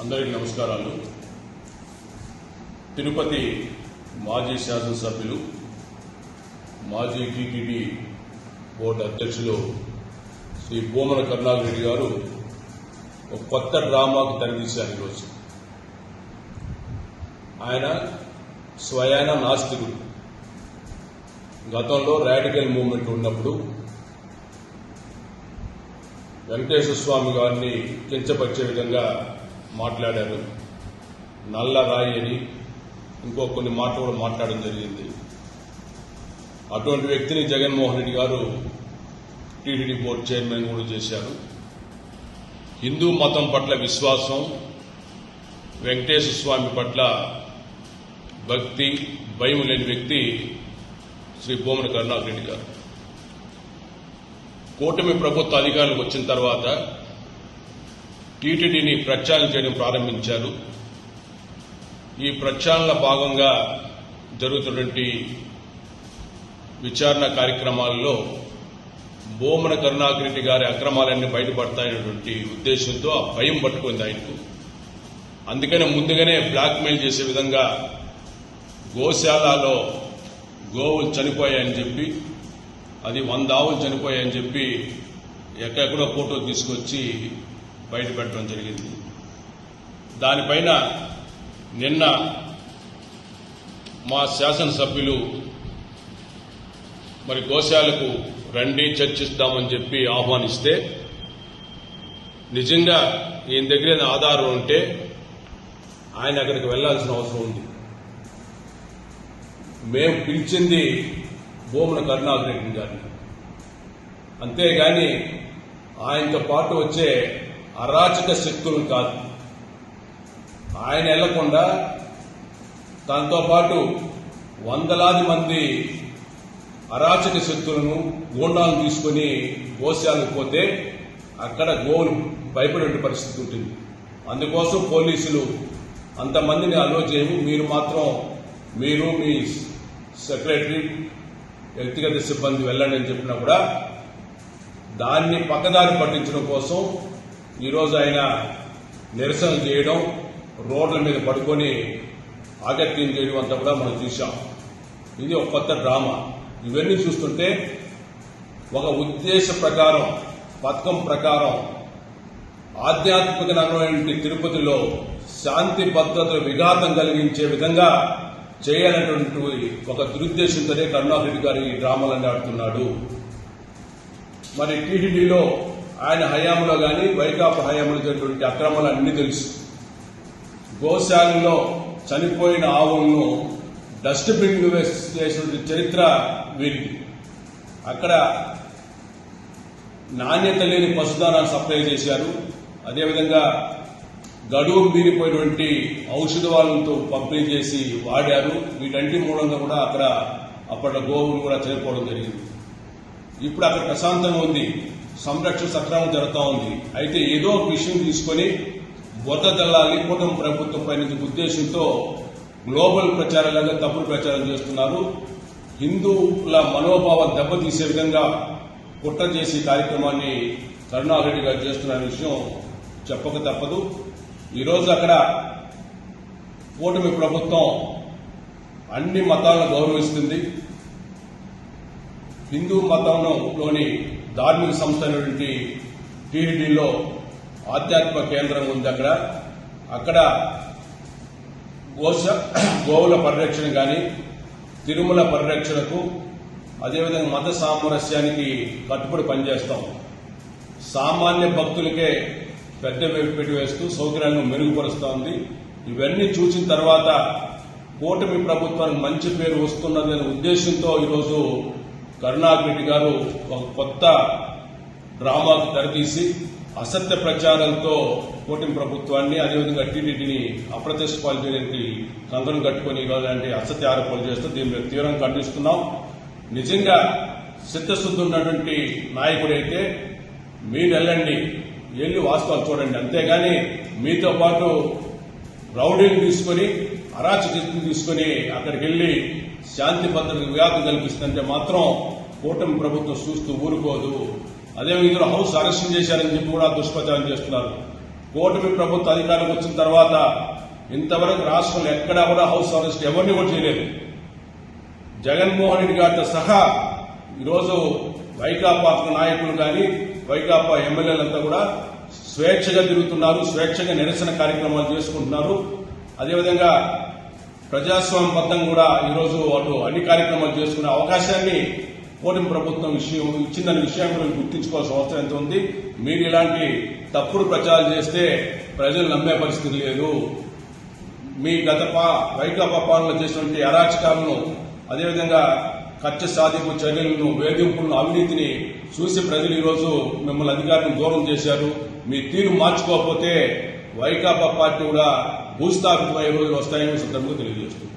అందరికీ నమస్కారాలు. తిరుపతి మాజీ శాసనసభ్యులు మాజీ టీటీడీ బోర్డు అధ్యక్షులు శ్రీ భూమన కరుణాకరెడ్డి గారు ఒక కొత్త డ్రామాకు తెరదీశారు ఈరోజు. ఆయన స్వయాన నాస్తికుడు. గతంలో రాడికల్ మూవ్మెంట్ ఉన్నప్పుడు వెంకటేశ్వర స్వామి గారిని కించపరిచే విధంగా మాట్లాడారు. నల్ల రాయి అని ఇంకో కొన్ని మాటలు కూడా మాట్లాడడం జరిగింది. అటువంటి వ్యక్తిని జగన్మోహన్ రెడ్డి గారు టీటీడీ బోర్డు చైర్మన్ కూడా చేశారు. హిందూ మతం పట్ల విశ్వాసం వెంకటేశ్వర స్వామి పట్ల భక్తి భయం లేని వ్యక్తి శ్రీ భూమన కరుణాకరెడ్డి గారు. కూటమి ప్రభుత్వ అధికారులకు వచ్చిన తర్వాత టీటీడీని ప్రక్షాళన చేయడం ప్రారంభించారు. ఈ ప్రక్షాళన భాగంగా జరుగుతున్నటువంటి విచారణ కార్యక్రమాల్లో బోమన కరుణాకరెడ్డి గారి అక్రమాలన్నీ బయటపడతాయనేటువంటి ఉద్దేశంతో ఆ భయం పట్టుకుంది ఆయనకు. అందుకనే ముందుగానే బ్లాక్మెయిల్ చేసే విధంగా గోశాలలో గోవులు చనిపోయాయని చెప్పి అది వంద ఆవులు చనిపోయాయని చెప్పి ఎక్కడెక్కడో ఫోటో తీసుకొచ్చి బయట పెట్టడం జరిగింది. దానిపైన నిన్న మా శాసనసభ్యులు మరి గోశాలకు రండి చర్చిస్తామని చెప్పి ఆహ్వానిస్తే నిజంగా ఈయన దగ్గర ఆధారం ఉంటే ఆయన అక్కడికి వెళ్ళాల్సిన అవసరం ఉంది. మేము పిలిచింది భూముల కరుణాకర్ రెడ్డి గారిని. అంతేగాని ఆయనతో పాటు వచ్చే అరాచక శక్తులు కాదు. ఆయన వెళ్ళకుండా తనతో పాటు వందలాది మంది అరాచక శక్తులను గోండాలను తీసుకుని గోశాలకు పోతే అక్కడ గోవులు భయపడే పరిస్థితి ఉంటుంది. అందుకోసం పోలీసులు అంతమందిని అలో చేయము. మీరు మాత్రం మీరు మీ సెక్రటరీ వ్యక్తిగత సిబ్బంది వెళ్ళండి అని చెప్పినా కూడా దాన్ని పక్కదారి పట్టించడం కోసం ఈరోజు ఆయన నిరసన చేయడం రోడ్ల మీద పడుకొని ఆగత్యం చేయడం అంతా కూడా మనం చూసాం ఇది ఒక కొత్త డ్రామా. ఇవన్నీ చూస్తుంటే ఒక ఉద్దేశ ప్రకారం పథకం ప్రకారం ఆధ్యాత్మిక నగరమైన తిరుపతిలో శాంతి భద్రతలు విఘాతం కలిగించే విధంగా చేయాలన్నటువంటి ఒక దురుద్దేశంతోనే కరుణాకరెడ్డి గారు ఈ డ్రామాలన్నీ ఆడుతున్నాడు. మరి టీటీడీలో ఆయన హయాంలో కానీ వైకాపా హయాంలో జరిగినటువంటి అక్రమాలు అన్ని తెలుసు. గోశాలలో చనిపోయిన ఆవులను డస్ట్బిన్ వేసిన చరిత్ర వీరిది. అక్కడ నాణ్యత లేని పశుదానాన్ని సప్లై చేశారు. అదేవిధంగా గడువు మీరిపోయినటువంటి ఔషధాలతో పంపిణీ చేసి వాడారు. వీటంటి మూలంగా కూడా అక్కడ అప్పట్లో గోవులు కూడా చనిపోవడం జరిగింది. ఇప్పుడు అక్కడ ప్రశాంతంగా ఉంది. సంరక్షణ సక్రమం జరుగుతూ ఉంది. అయితే ఏదో ఒక విషయం తీసుకొని బొద్ద దళాలి కూటమి ప్రభుత్వం పైన ఉద్దేశంతో గ్లోబల్ ప్రచారాలుగా తప్పుడు ప్రచారం చేస్తున్నారు. హిందువుల మనోభావం దెబ్బతీసే విధంగా కుట్ర చేసే కార్యక్రమాన్ని కరుణారెడ్డి గారు చేస్తున్న విషయం చెప్పక తప్పదు. ఈరోజు అక్కడ కూటమి ప్రభుత్వం అన్ని మతాలను గౌరవిస్తుంది. హిందూ మతంలోని ధార్మిక సంస్థ అయినటువంటి టీడీలో ఆధ్యాత్మ కేంద్రం ఉంది అక్కడ. అక్కడ గోశ గోవుల పరిరక్షణ కానీ తిరుమల పరిరక్షణకు అదేవిధంగా మత సామరస్యానికి కట్టుబడి పనిచేస్తాం. సామాన్య భక్తులకే పెద్ద పెట్టి వేస్తూ సౌకర్యాలను మెరుగుపరుస్తూ ఉంది. ఇవన్నీ చూసిన తర్వాత కూటమి ప్రభుత్వానికి మంచి పేరు వస్తున్నదనే ఉద్దేశంతో ఈరోజు కరుణాకర్ రెడ్డి గారు ఒక కొత్త డ్రామాకు తెరతీసి అసత్య ప్రచారంతో కూటమి ప్రభుత్వాన్ని అదేవిధంగా టీడీటీని అప్రతిష్ట పాలు చేయడానికి కంకణం కట్టుకుని ఈరోజు అసత్య ఆరోపణలు చేస్తూ దీన్ని మేము తీవ్రంగా ఖండిస్తున్నాం. నిజంగా సిద్ధశుద్ధి ఉన్నటువంటి నాయకుడైతే మీరు వెళ్ళండి వెళ్ళి వాస్తవాలు చూడండి. అంతేగాని మీతో పాటు రౌడీని తీసుకొని అరాచకతను తీసుకొని అక్కడికి వెళ్ళి శాంతి భద్రతకు వ్యాధి కల్పిస్తుందంటే మాత్రం కూటమి ప్రభుత్వం చూస్తూ ఊరుకోదు. అదే విధంగా హౌస్ అరెస్ట్ చేశారని చెప్పి కూడా దుష్ప్రచారం చేస్తున్నారు. కూటమి ప్రభుత్వ అధికారులకు వచ్చిన తర్వాత ఇంతవరకు రాష్ట్రంలో ఎక్కడా కూడా హౌస్ అరెస్ట్ ఎవరిని కూడా చేయలేదు. జగన్మోహన్ రెడ్డి గారితో సహా ఈరోజు వైకాపా నాయకులు కానీ వైకాపా ఎమ్మెల్యేలంతా కూడా స్వేచ్ఛగా తిరుగుతున్నారు స్వేచ్ఛగా నిరసన కార్యక్రమాలు చేసుకుంటున్నారు. అదేవిధంగా ప్రజాస్వామ్యబద్ధం కూడా ఈరోజు అటు అన్ని కార్యక్రమాలు చేసుకునే అవకాశాన్ని కూటమి ప్రభుత్వం విషయం ఇచ్చిందనే విషయాన్ని కూడా గుర్తించుకోవాల్సిన అవసరం ఎంత ఉంది? మీరు ఇలాంటి తప్పుడు ప్రచారం చేస్తే ప్రజలు నమ్మే పరిస్థితి లేదు. మీ గత వైకాపా పాలన చేసినటువంటి అరాచకాలను అదేవిధంగా ఖర్చు సాధింపు చర్యలను వేధింపులను అవినీతిని చూసి ప్రజలు ఈరోజు మిమ్మల్ని అధికారులను దూరం చేశారు. మీ తీరు మార్చుకోకపోతే వైకాపా పార్టీ కూడా భూస్థాపితమయ్యే రోజులు వస్తాయని సందర్భంగా తెలియజేస్తుంది.